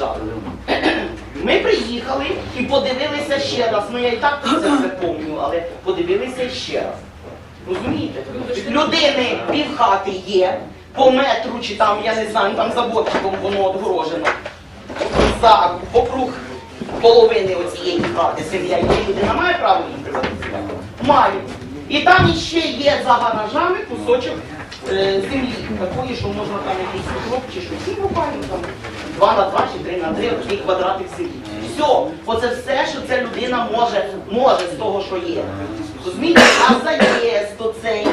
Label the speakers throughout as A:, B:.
A: приїжджали. Ми приїхали і подивилися ще раз. Ну я і так це все пам'ятаю, але подивилися ще раз. Розумієте? Людини півхати є, по метру чи там, я не знаю, там за бортиком воно отгорожено. За округ половини оцієї хати земля є. Людина має право її приватизувати? Має. І там іще є за гаражами кусочок землі, такої, що можна там якийсь крок чи щось. І буквально там 2 на 2 чи 3 на 3, такий квадратик землі. Все, оце все, що ця людина може, може з того, що є. Розумієте, а заїзд оцей,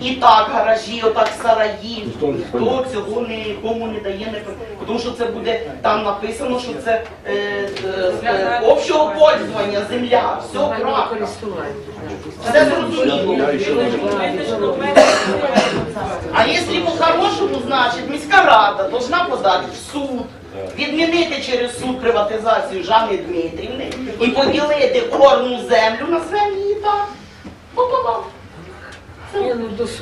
A: і так гаражі, отак сараї, ніхто цього нікому не дає, не тому що це буде, там написано, що це е, е, е, общого пользування, земля, все правильно. Все зрозуміло. А якщо по-хорошому, значить міська рада должна подати в суд, відмінити через суд приватизацію Жанни Дмитрівни і поділити орну землю, назвемо її так. Пополам.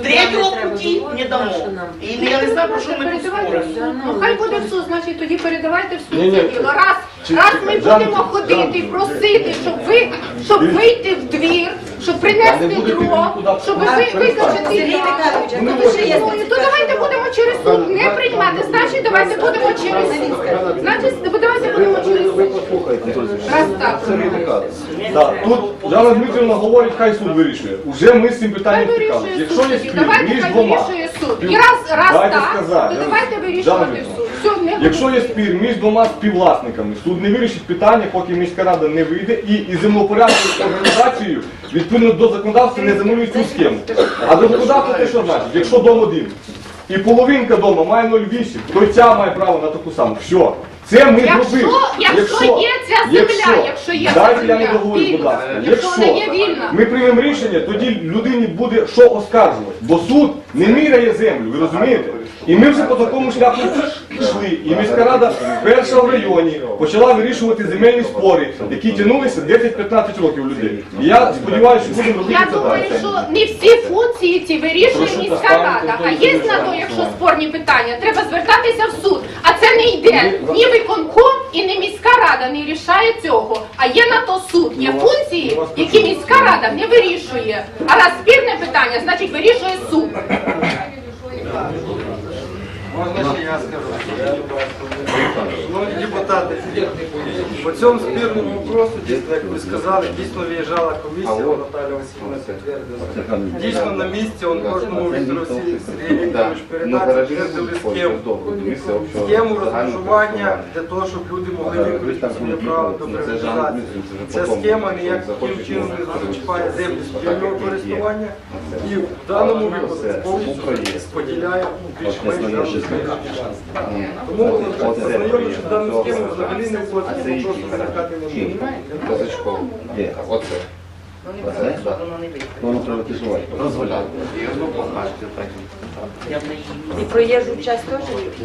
A: Третього путі не дамо. І я не знаю, про що ми тут споримо.
B: Ну хай буде в суд, значить тоді передавайте в суд це діло. Раз, раз ми будемо ходити і просити, щоб ви, щоб вийти в двір, щоб принести
C: нікуди.
B: щоб ви визначити
C: Ну,
D: то
B: давайте будемо через суд не приймати, значить давайте будемо через суд. Значить, давайте будемо через
C: Ви послухайте.
B: Раз так.
C: Сергій Михайлович. Тут Жанна Дмитрівна говорить, хай суд вирішує. Уже ми з цим
B: Хай
C: питанням
B: вирішує
C: стикалися.
B: суд
C: Якщо є
B: тоді.
C: спір
B: Давайте
C: між
B: хай
C: двома,
B: вирішує суд. І раз, раз
C: Дайте
B: так,
C: сказати.
B: то давайте вирішувати суд.
C: Якщо є спір між двома співвласниками, суд не вирішить питання, поки міська рада не вийде і, і землепорядну організацією відповідно до законодавства не замовлюють цю схему. А до законодавства те що значить? Якщо дом один і половинка дома має 0,8, то ця має право на таку саму. Все. Це ми зробили.
B: якщо є ця земля, якщо є ця
C: дайте я не
B: земля,
C: договорю, будь ласка.
B: якщо вона є вільна.
C: ми приймемо рішення, тоді людині буде що оскаржувати. Бо суд не міряє землю, ви розумієте? І ми вже по такому шляху йшли. І міська рада перша в районі почала вирішувати земельні спори, які тягнулися 10-15 років людей. І я сподіваюся, що будемо робити
B: Я
C: це
B: думаю,
C: далі.
B: що не всі функції ці вирішує
C: Прошу
B: міська рада. А є на то, якщо спорні питання, треба звертатися в суд. А це не йде ні виконком і не міська рада не рішає цього. А є на то суд. Є функції, які міська рада не вирішує. А раз спірне питання, значить вирішує суд.
E: Можна ще я скажу? Шановні депутати, по цьому спірному вопросу, дійсно, як ви сказали, дійсно виїжджала комісія, Наталя Васильівна підтвердила. Дійсно на місці, он кожному Віктору Сергій Вікторович передати, схему. Схему розмежування для того, щоб люди могли використати своє право до приватизації. Ця схема ніяким чином не зачіпає землі спільного користування. І в даному випадку повністю споділяє більш-менш нашу. Тому ознайомивши з даною схемою, взагалі не
F: це
E: просто виникати не може.
F: Козачков. Оце. Оце? Воно приватизувати. Розваляти. І одну позначити.
D: І проїжджу часть теж?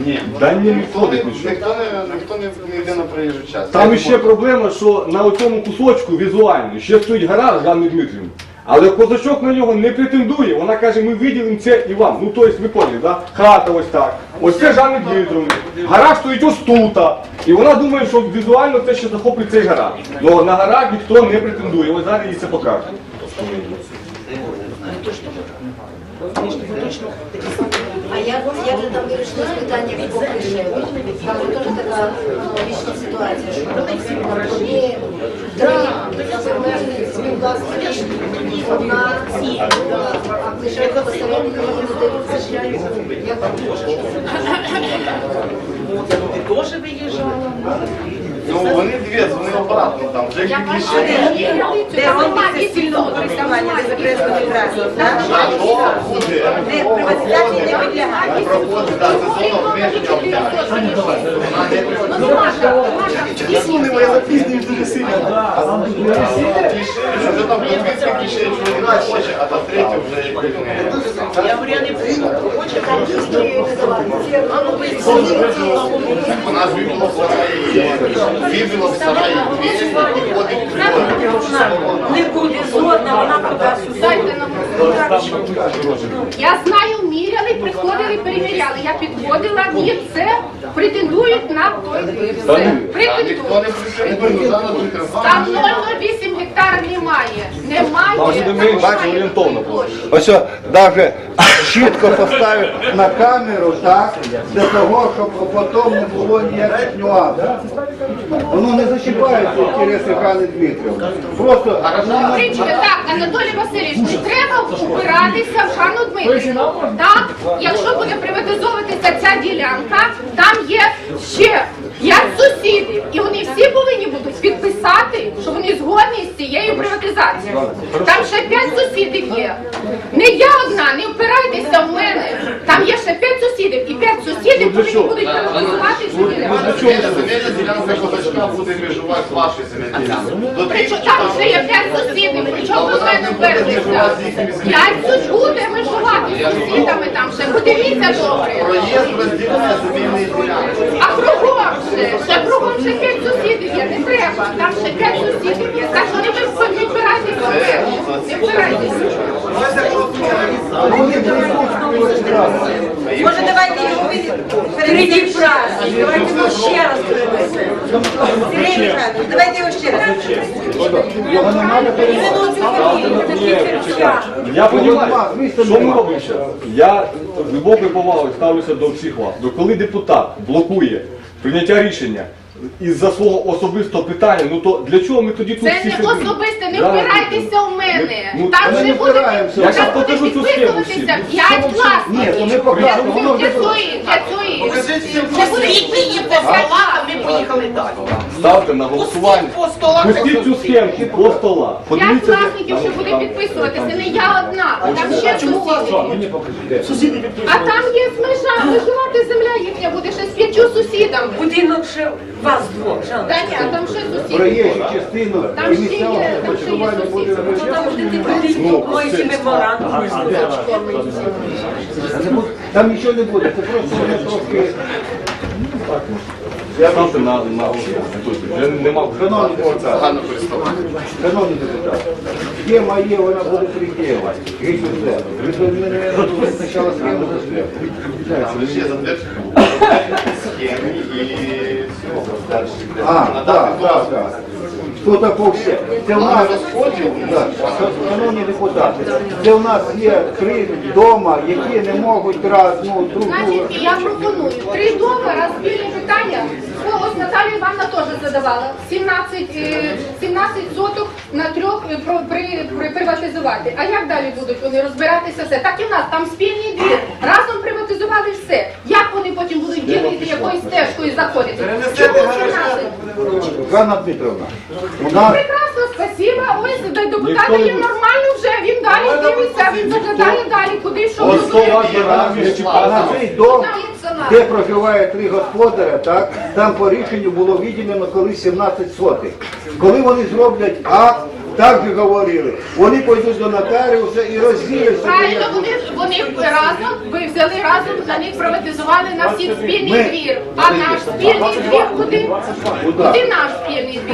F: Ні.
C: Да
F: Ніхто не,
C: нічого.
F: ніхто ніхто не, йде на проїжджу час.
C: Там ще проблема, що на цьому кусочку візуально ще стоїть гараж Жанни Дмитрівни. Але козачок на нього не претендує. Вона каже, ми виділимо це і вам. Ну тобто, ви поняли, да? Хата ось так. Ось це Жанна Дмитровна. Гараж стоїть ось тут. І вона думає, що візуально це ще захоплює цей гараж. Ну на гараж ніхто не претендує. Ось зараз їй це покаже.
D: А як же там вирішили питання від Покришева? Там теж така аналогічна ситуація, що вони три незалежних співвласників, одна а там
A: Ти теж виїжджала?
F: Ну, вони дві, вони обратно там. Вже
B: Я
F: кліше.
D: Де робиться спільного користування не закреслено відразу, так?
F: А то буде.
D: Де приватизації не підлягає.
F: Проходить, так, це зона обмеження обтяження. Вона не
B: Ну, Маша,
F: Присунули, дуже сильно. А там кліше, вже там кліше, чоловік не хоче, а там третє вже якби не.
A: Я говорю, я не буду.
F: У нас вибило в сараї, вибило в сараї двері і ходить
D: Не буде згодна, вона туди
B: дайте нам. Я знаю, міряли, приходили, перевіряли. Я під узгодила, ні, це претендують на той Претендують. Там
F: вами
B: 0,08 гектар немає. Немає. Немає
C: орієнтовно було.
G: Ось навіть чітко поставив на камеру, так, для того, щоб потім не було ніяких нюансів. Воно не зачіпається інтереси Ганни Дмитрівни. Просто
B: Кричите, так, Анатолій Васильович, не треба упиратися в Жанну Дмитрівну. Так, якщо буде приватизовуватися ця ділянка, там є ще п'ять сусідів, і вони всі повинні будуть підписати, що вони згодні з цією приватизацією. Там ще п'ять сусідів є. Не я одна, не впирайтеся в мене. Там є ще п'ять сусідів, і п'ять сусідів повинні будуть приватизувати ділянку.
F: земельна ділянка козачка буде межувати з вашою земельною
B: там ще є п'ять сусідів, причому ви мене вперлися. П'ять сусідів буде межувати з сусідами там ще. Подивіться добре.
F: проїзд розділення земельної ділянки.
B: А кругом ще, ще кругом ще п'ять сусідів є, не треба. Там ще п'ять сусідів є. Так що не ви не впирайтеся в мене. Не впирайтеся.
H: Може, давайте його переведіть праздник, давайте його ще раз Михайлович, давайте його ще раз.
C: Я розумію, що ми робимо зараз? Я з глибокою повагою ставлюся до всіх вас. Коли депутат блокує прийняття рішення із-за свого особистого питання, ну то для чого ми тоді тут
B: Це
C: всі
B: не
C: сидимо?
B: особисте, не
C: Да,
B: впирайтеся в мене.
C: Ну,
B: Там
G: ми
B: же
G: не
B: буде,
G: впираємося.
C: Я
B: там буде
C: покажу цю схему всім.
B: підписуватися п'ять
G: Ні, то
B: власників.
G: ми покажемо,
B: Для
G: воно вже
B: Для цієї, для цієї. Це буде
A: по столах, а ми поїхали далі.
C: Ставте на голосування.
A: Пустіть по столах.
C: Пустіть цю схемку по стола.
B: П'ять
C: Подивіться,
B: власників ще буде підписуватися, не я одна, а там ще сусіди. А там є межа, межувати земля їхня буде ще з п'ятью сусідами.
H: Будинок ще вас Жанна.
B: А там ще сусіди.
G: проїжджу частину
B: Там
G: і
B: ще
G: місцевого
B: є, там ще є
G: почування буде
B: сусіди.
H: Ну, там буде ти з козачком.
G: Там нічого не буде, це просто воно трохи.
C: Ставте на, Вже нема
G: Шановні депутати, шановні є, вона буде приділена. Геть усе. Ви спочатку схему за схему.
F: Там ще задержка. Схеми і все. Далі.
G: А, так, так, так. Тут по все. Це в нас. Шановні депутати, це у нас є три дома, які не можуть раз, ну, друг друга.
B: Значить, я пропоную три дома спільне питання. Наталія Івановна теж задавала 17, е, 17 соток на трьох е, про- при, при- приватизувати. А як далі будуть вони розбиратися все? Так і в нас там спільний двір. Разом приватизували все. Як вони потім будуть ділити якоюсь стежкою заходити? Чому 17?
G: Ганна Дмитровна,
B: Ну, прекрасно, спасибо. Ось
C: Ніхто
B: є нормально далі дивиться, він заглядає далі, куди що
C: Ось
B: буде.
C: стола є раз,
G: на цей дом, де проживає три господаря, так, там по рішенню було виділено колись 17 сотих. Коли вони зроблять акт, так же говорили, вони пойдуть до нотаріуса і розділяться.
B: Правильно, вони, вони разом, ви взяли разом, за них приватизували на всіх спільний
G: Ми-
B: двір. А наш спільний двір куди?
G: Куди?
B: Наш спільний двір?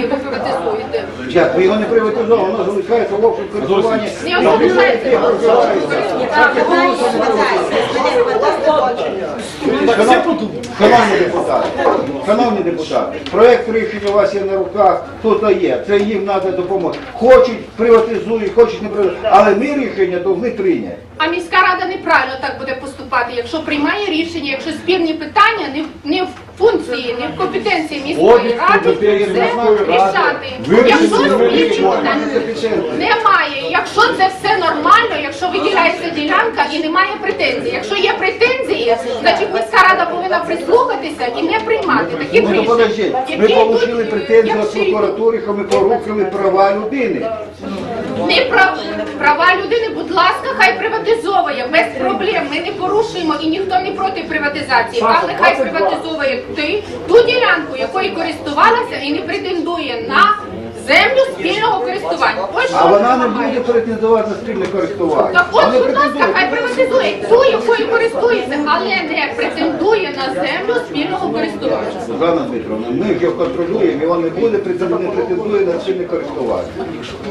G: Як, ви його не приватизовано, воно залишається в общому користуванні.
B: Не залишається.
G: Шановні шановні депутати, шановні депутати, проєкт рішення у вас є на руках, тут є, це їм треба допомогти. Хочуть приватизують, хочуть не приватизують, але ми рішення повинні прийняти.
B: А міська рада неправильно так буде поступати, якщо приймає рішення, якщо спірні питання не в не в функції, не в компетенції міської ради це рішати. Якщо спірні
C: питання.
B: немає, якщо це все нормально, якщо виділяється ділянка і немає претензій. Якщо є претензії, значить міська рада повинна прислухатися і не приймати таких
G: Ну, то
B: рішень.
G: ми отримали претензію
B: як
G: від прокуратури, що ми порушили права людини.
B: Не прав... права людини, будь ласка, хай приватизовує без проблем. Ми не порушуємо і ніхто не проти приватизації. Але хай приватизовує ти ту ділянку, якою користувалася і не претендує на землю спільного користування. Ось що
G: А вона не буде претендувати на спільне користування.
B: Так от,
G: Вони
B: будь ласка, хай приватизує ту, якою користується, але не претендує на землю спільного користування.
G: Жанна Дмитровна, ми його контролюємо, і він не буде претендує, не претендує на спільне користування.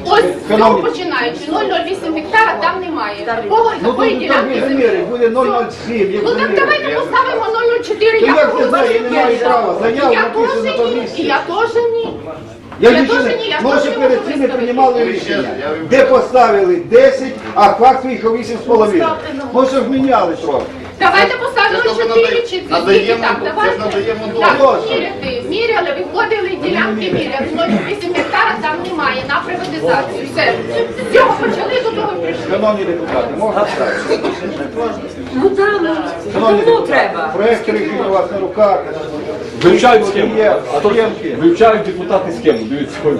B: Ось з цього
G: Шановні-
B: починаючи, 0,08 гектара там немає. Такого,
G: Ну
B: такої
G: тут
B: ділянки
G: там
B: землі.
G: заміри, буде 0,07, як
B: Ну так
G: заміри.
B: давайте поставимо 0,04.
G: Ну,
B: Я
G: як ви знаєте,
B: голосую.
G: немає права. Заяву
B: Я
G: написано
B: теж
G: по
B: ні, і я теж ні.
G: Я
B: Я теж
G: не-
B: ні, я теж
G: перед
B: можу
G: цим не
B: виставити.
G: приймали рішення, де поставили 10, а факт виїхав 8,5. Може вміняли міняли трохи.
B: Давайте поставимо
F: Це ж
B: 4 чи
F: надаємо-
B: скільки
F: це ж
B: давайте.
F: надаємо
B: Так,
G: дозвіл.
B: міряти, міряли, виходили ділянки міряли. 0,8 гектара там немає на приватизацію. Все. З цього почали, до того прийшли.
G: Шановні депутати, можна ставити?
H: Ну так, ну,
G: Шановні
H: давно
G: депутати,
H: треба.
G: проект рішення у вас на руках.
C: Вивчають схему.
G: Є
C: А то
G: схемки.
C: вивчають депутати схему, дивіться. ось.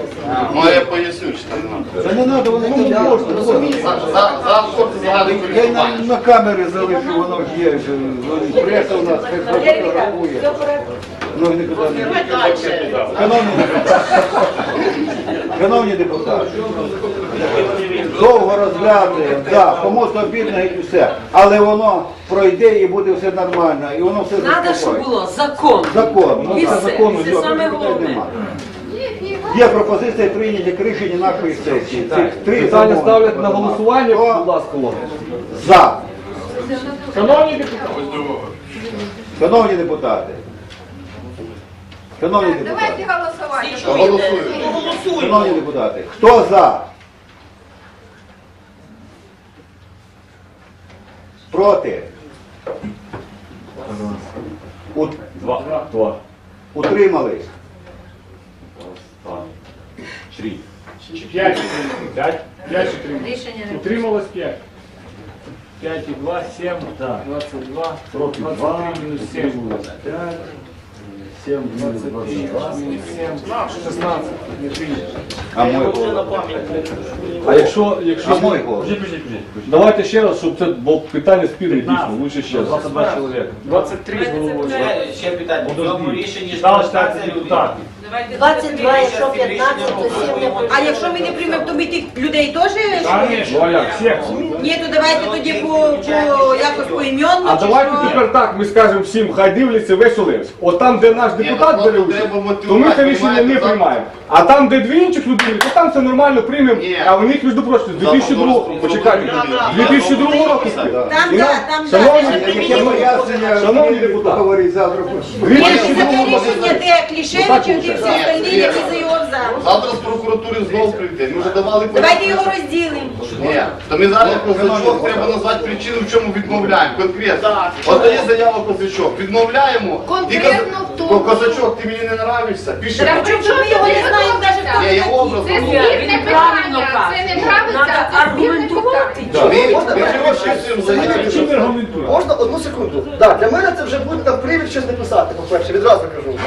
F: Ну, я поясню, що це не надо.
G: Та не треба, там можна.
F: За за абсурд загальне
G: Я й на, на камери залишу, воно ж є. ж, ну, Преса у нас фотографує. Ну, нікуди не. Шановні депутати, шановні депутати, довго розглядаємо, да, комусь обідно і все, але воно пройде і буде все нормально, і воно все
H: Надо, щоб
G: заспокоїть.
H: було закон.
G: Закон, ну
H: І
G: це
H: все.
G: закону
H: Це саме головне.
G: нема. Є пропозиція прийняти рішення нашої сесії. Цих три
C: Питання ставлять на голосування, будь ласка, Олег.
G: За.
C: Шановні депутати.
G: Шановні депутати. Шановні депутати.
B: Давайте голосувати.
F: Голосуємо.
G: Шановні депутати, хто за? Проти? Ут-
C: Два. Два.
G: Утримались?
C: Три.
I: П'ять п'ять, п'ять утрималось. Утрималось п'ять. П'ять і два, сім, двадцять два,
C: Проти
I: двадцять
C: два.
I: три мінус сім. П'ять,
C: Сім,
I: двадцять три, мінус сім, шістнадцять, не прийнято.
G: А мой голос?
C: А якщо, якщо...
G: А мой голос?
C: Подожди, подожди, подожди. Давайте ще раз, щоб це, бо питання спірне дійсно, лучше ще раз.
I: 22 чоловіка. 23 з головою.
J: Ще питання. В цьому рішенні ж
I: Стало
J: 15
I: штатні
J: людей.
I: депутати.
D: 22, якщо 15, то 7 не
H: А якщо ми не приймемо, то ми тих людей теж?
C: Ну а як?
I: Всіх.
H: Ні, то давайте тоді по, по якось поіменно.
C: А
H: чи
C: давайте
H: що?
C: тепер так, ми скажемо всім, хай дивляться весь Олевськ. От там, де наш депутат
F: ну,
C: бере участь, то ми це рішення не приймаємо. А там, де дві інших людини, то там все нормально приймемо. А у них, між прочим, з 2002 почекайте, 2002 року.
H: Там,
C: І
H: да,
C: нам-
H: там,
C: Шановні,
H: да,
G: Яке
H: там
G: пояснення
C: Шановні депутати.
G: говорить завтра?
H: Ні,
C: 2002
H: таке рішення, де Клішевичів, де всі остальні, які за його за.
F: Завтра з прокуратури знову прийде. Ми вже давали
H: Давайте його розділимо.
F: Ні, то ми зараз Козачок треба назвати причину, в чому відмовляємо. Конкретно. От є заява Козачок. Відмовляємо.
B: Конкретно
F: Ти
B: в тому,
F: Козачок, ти мені не нравишся. Пиши.
H: Причому ми його не знаємо навіть хто
F: Я
H: це
F: є
H: такий.
F: образом.
B: Це спірне питання, це не нравиться, це спірне питання.
F: Ми.
I: Чим ви?
K: Можна одну секунду? Так, для мене це вже буде там привід щось не писати, по-перше, відразу кажу.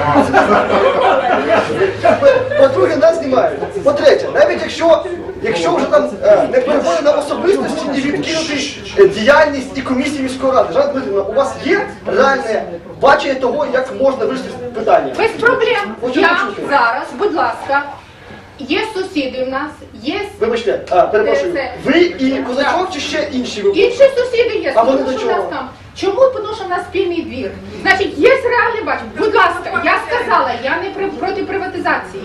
K: По-друге, нас знімають. По-третє, навіть якщо, якщо вже там е, не переходить на особистості і відкинути е, діяльність і комісії міської ради. Жанна Дмитрівна, у вас є реальне бачення того, як можна вирішити питання?
B: Без проблем.
K: Хочу
B: Я
K: почути.
B: зараз, будь ласка, є сусіди в нас, є
K: Вибачте, а, перепрошую,
B: Це-
K: ви і козачок чи ще інші ви?
B: інші сусіди є,
K: А вони до
B: що в нас
K: чого?
B: там. Чому? Тому що в нас спільний двір. Значить, є реальне бачення. Будь ласка, я сказала, я не при- проти приватизації.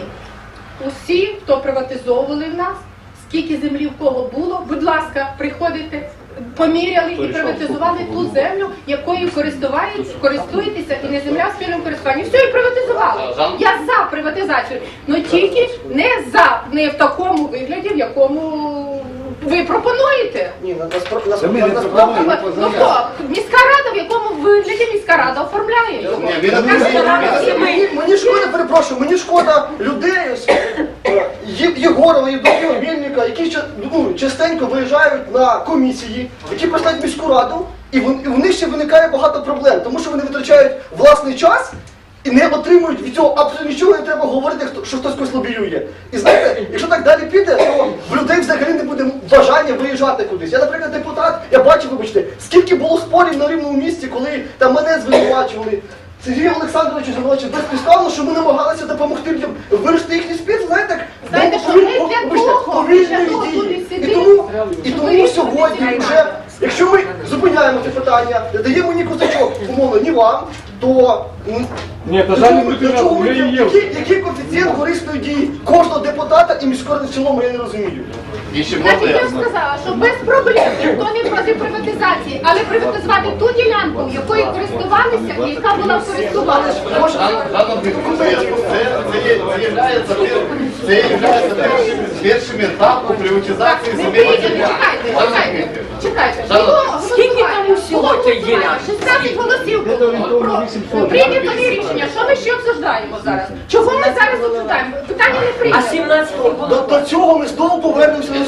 B: Усі, хто приватизовували в нас, скільки землі в кого було, будь ласка, приходите. Поміряли і приватизували ту землю, якою користувають, користуєтеся, і не земля в спільному користуванні. Все, і приватизували. Я за приватизацію, але тільки не за, не в такому вигляді, в якому ви пропонуєте.
K: Ні, на- насправді,
G: Та ми не
K: насправді,
G: пропонуємо,
B: Ну хто? Міська рада, в якому вигляді міська рада оформляє його?
F: Ні, він.
K: Мені, мені шкода, перепрошую, мені шкода людей, е, Є- Єгорова, Євдокія Мельника, які ча- ну, частенько виїжджають на комісії, які представляють міську раду, і вон- і в них ще виникає багато проблем, тому що вони витрачають власний час і не отримують від цього абсолютно нічого, не треба говорити, що хтось когось лобіює. І знаєте, якщо так далі піде, то в людей взагалі не буде бажання виїжджати кудись. Я, наприклад, депутат, я бачив, вибачте, скільки було спорів на рівному місці, коли там мене звинувачували. Сергій Олександрович звинувачив безпідставно, що ми намагалися допомогти людям вирішити їхні спір, знаєте, так,
B: Знаєте,
K: довго вільної дії. І тому, і тому сьогодні вже, якщо ми зупиняємо це питання, не даємо ні кусочок, умовно, ні вам, то
C: Ні, та жаль, не
K: до чого ви-
C: є.
K: який, який коефіцієнт корисної дії кожного депутата і міської ради в цілому, я не розумію.
F: І ще можна
B: я
F: я?
B: ж сказала, що без проблем ніхто не проти приватизації, але приватизувати ту ділянку, якою користувалися і яка була в користуванні.
F: Жанна Дмитрівна, це, це, є- це являється, пер- це являється першим, першим етапом приватизації
B: не
F: ділянки.
B: чекайте, чекайте,
F: Дмитрівна.
B: чекайте. Було голосування, було
H: цієї
B: 16 голосів було. Про- Прийнято рішення. Що ми ще обсуждаємо зараз? Чого ми зараз обсуждаємо? Питання не
H: А
B: прийнято.
H: 17
K: До,
H: голова?
K: до цього ми знову повернемося
F: треба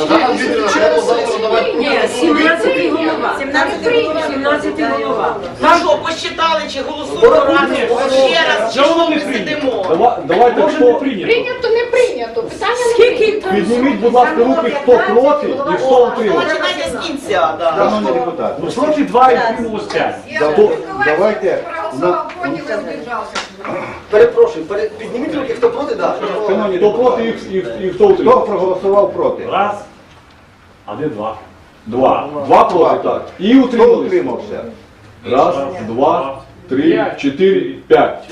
F: завтра.
H: Ні, 17 голова. 17 голова.
A: Ну що, посчитали чи голосуємо разом? Ще раз, чи що ми сидимо?
C: Дава- Давайте хто
B: Прийнято, не прийнято. Питання не прийнято.
C: підніміть, будь ласка, руки, хто проти і хто утримався.
A: Починайте з кінця.
G: Шановні депутати,
I: Ну, проти два і утрималось п'ять.
G: давайте на,
K: Перепрошую, пере- підніміть руки, хто проти, да.
G: шановні
C: Хто проти
G: депутати,
C: і, і, і хто
G: хто
C: утримався?
G: проголосував проти?
I: Раз, а де два?
C: Два. Два проти, так. І
G: Хто утримався?
C: Раз, два, три, чотири, п'ять.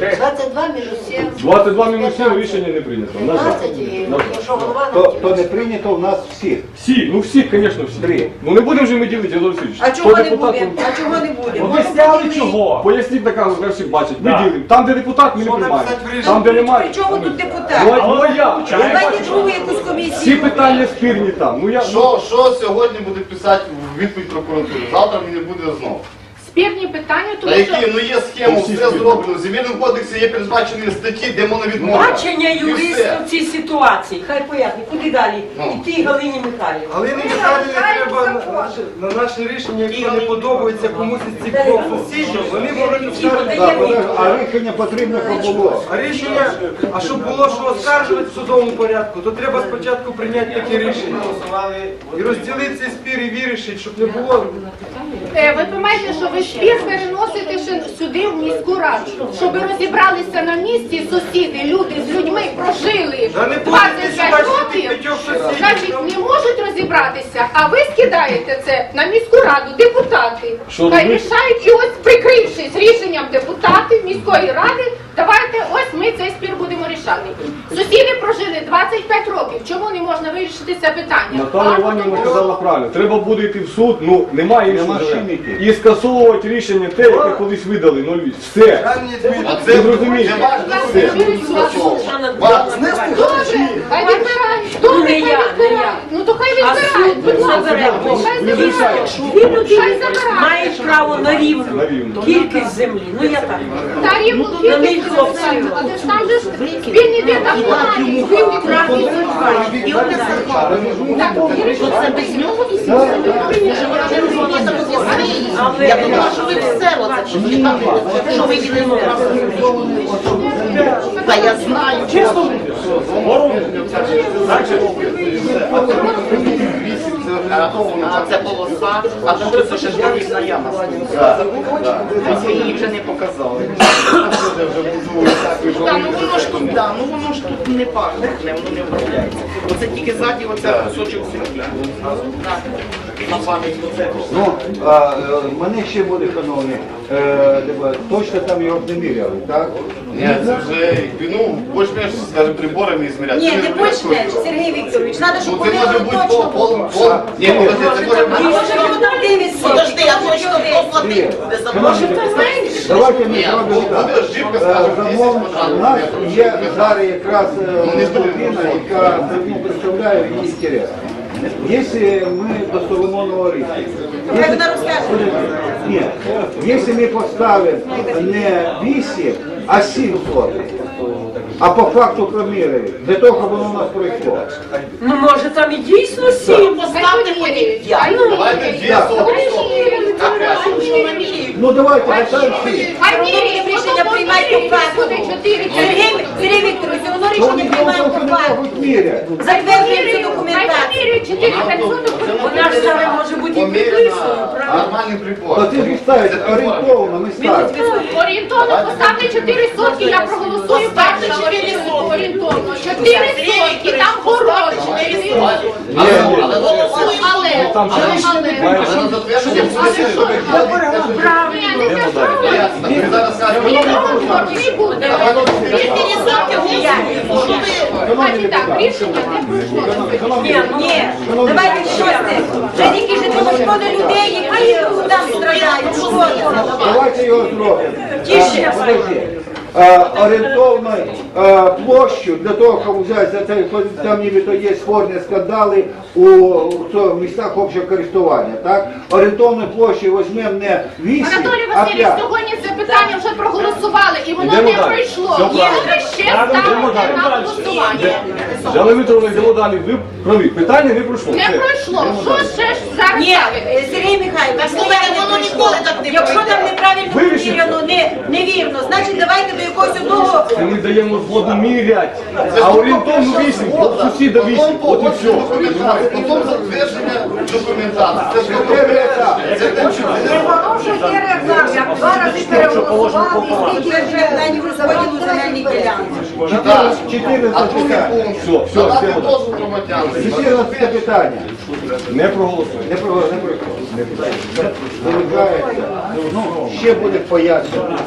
D: 22 мінус 7.
C: 22 мінус 7 рішення не прийнято. На жаль.
D: 15 і
C: На жаль.
D: якщо голова
G: То, то не прийнято в нас всіх.
C: Всі, ну всі, звісно, всі.
G: Три.
C: Ну не будемо же ми ділити, Єлор Васильович.
H: А чого не будемо? А чого не будемо?
I: Ви сняли чого?
C: Поясніть наказ, хай всі бачать. Ми
I: Да.
C: ділимо. Там, де депутат, ми не приймаємо. Там, де немає.
H: При чому тут депутат?
C: Ну, а- ну, я.
H: Давайте другу якусь
C: Всі
H: комісію.
C: питання спірні там. Ну я ну,
F: Що, що сьогодні буде писати в відповідь прокуратури? Завтра мені буде знову.
B: Спірні питання,
F: Та
B: тому що...
F: які, ну є схема, все зроблено. В земельному кодексі є передбачені статті, де можна відмовити.
H: Бачення
F: І
H: юриста
F: все.
H: в цій ситуації. Хай пояснить, куди далі?
F: Ну.
H: Іти Галині Михайлівні.
E: Але не Михайлівні треба на наше, на наше рішення, якщо не подобається комусь із цих двох сусідів, вони можуть скаржити.
G: Так, подожди, а рішення потрібно, щоб було.
E: А рішення, а щоб було що оскаржувати в судовому порядку, то треба спочатку прийняти таке рішення. І розділити цей спір і вирішити, щоб не було
B: Е, Ви думаєте, що ви спір переносите сюди в міську раду, щоб розібралися на місці сусіди, люди з людьми прожили
E: Та не будете
B: 25 років, значить не можуть розібратися, а ви скидаєте це на міську раду, депутати. Хай рішають і ось прикрившись рішенням депутатів міської ради, давайте ось ми цей спір будемо рішати. Сусіди прожили 25 років. Чому не можна вирішити це питання?
C: Наталя Іванівна сказала правильно. Треба буде йти в суд, ну немає іншого варіанту. І скасовувати рішення те, яке колись видали 08. Все.
F: Це ваш документ. Ваш.
K: Знести
B: Добре, хай відбирають.
H: Ну, не я, не я.
B: Ну то хай
H: А
B: відбирають,
H: суд
B: будь ласка.
H: забере.
B: Хай забирають.
H: Дві людини мають право на
C: На
H: рівну кількість землі. Ну я так.
B: Та рівну
H: Ну, на них хлопці.
B: там же ж спільні де там немає. Спільні правді.
A: І.
B: Так,
A: Що це без нього всі? Я думала, що ви все оце, що ви ви їдемо Та я знаю. Чесно. А це полоса, а тут це ще ж вирізна яма. Ось її вже не показали. Ну воно ж тут, да, ну воно ж тут не пахне, воно не виробляється. Оце тільки ззаді оце кусочок землі. На пам'ять оце.
G: Ну, а, е, мене ще буде, шановні, е, точно там його б не міряли, так?
F: Ні, це вже, ну, більш-менш, скажімо, приборами зміряти.
H: Ні,
F: Це
H: не
F: буде
H: більш менш. Сергій Вікторович, треба,
F: Ну,
H: щоб
F: це
H: вони
F: може бути
H: точно
F: пол, пол, ні, це може
H: А
F: бути
H: може воно дивиться?
A: Подожди, а точно хто платив? Забрали?
G: Давайте ми
F: Ні,
G: зробимо
F: буде
G: так.
F: жінка,
G: Е,
F: скажімо,
G: замов- У нас
F: квадратів.
G: є зараз якраз е,
F: Ну,
G: людина, яка ну, представляє її інтерес. Якщо ми до Соломонова
H: Хай вона розкаже.
G: ні, якщо ми поставимо не 8, а 7 сотих, а по факту проміри, для того, щоб воно у нас пройшло.
H: Ну може там і дійсно сім.
A: поставити п'ять.
F: Давайте дві
G: Так. Ну давайте, всі.
B: Хай міряє,
H: Рішення приймайте по
B: буде
H: факту.
B: 4
H: Сергій, Сергій Вікторович, воно
G: То вони
H: рішення приймаємо
G: просто
H: по
G: не
H: факту.
G: можуть міряти.
H: Затверджуємо цю
B: Хай
H: документацію.
B: поміряють 4 500
H: Вона ж зараз може бути і приблизно, правда?
F: Нормальний прибор.
G: То ти ж ставиш орієнтовно, ми ставимо.
B: Орієнтовно поставте 4 сотки, я проголосую перше. Орієнтовно. 4 сотки, там город, 4
F: Але,
C: Ні,
F: але голосуємо.
B: Але,
C: Там ще
B: але,
C: має
F: Але на затвердження
B: але
F: сесії
B: що?
F: робить
B: Ні, не те
F: Ясно. Ви зараз кажете,
B: Ні, не буде. Значить так, рішення не пройшло.
H: Ні, ні, давайте шосте. Це тільки житлово шкода людей, які там страдають.
G: Давайте його зробимо.
H: Тише.
G: Е, орієнтовну е, площу для того, щоб взяти за це, там нібито є спорні скандали у, містах общого користування, так? Орієнтовну площу візьмемо не 8,
B: Анатолій
G: а
B: Васильович,
G: 5.
B: сьогодні це питання вже проголосували, і воно
C: Йдемо
B: не
C: далі.
B: пройшло.
C: Все правильно.
B: ще
C: Йдемо далі.
B: на голосування.
C: Взяли Митровна, йдемо далі, ви праві. Питання не пройшло.
B: Не
C: Все.
B: пройшло. Що ще ж зараз
H: Ні,
B: ставити?
H: е, Сергій Михайлович,
A: воно ніколи так не
H: Якщо там неправильно
C: Вирішіть.
H: поміряно, не, невірно, значить давайте до якогось одного
C: Це ми даємо згоду мірять, а орієнтовну 8, от сусіда 8, от і все.
F: потім затвердження документації. Це ж
G: Чотири етапи.
F: це те,
H: два рази переголосували, і скільки вже питань розподілу земельних ділянок.
F: Так.
G: 14
F: А другий
G: питання.
F: пункт.
C: Все, все,
F: Надати
C: все.
F: дозвіл громадянам.
G: 14 питання.
C: Не проголосуємо.
G: Не про не про Виникається. Ще буде пояснення.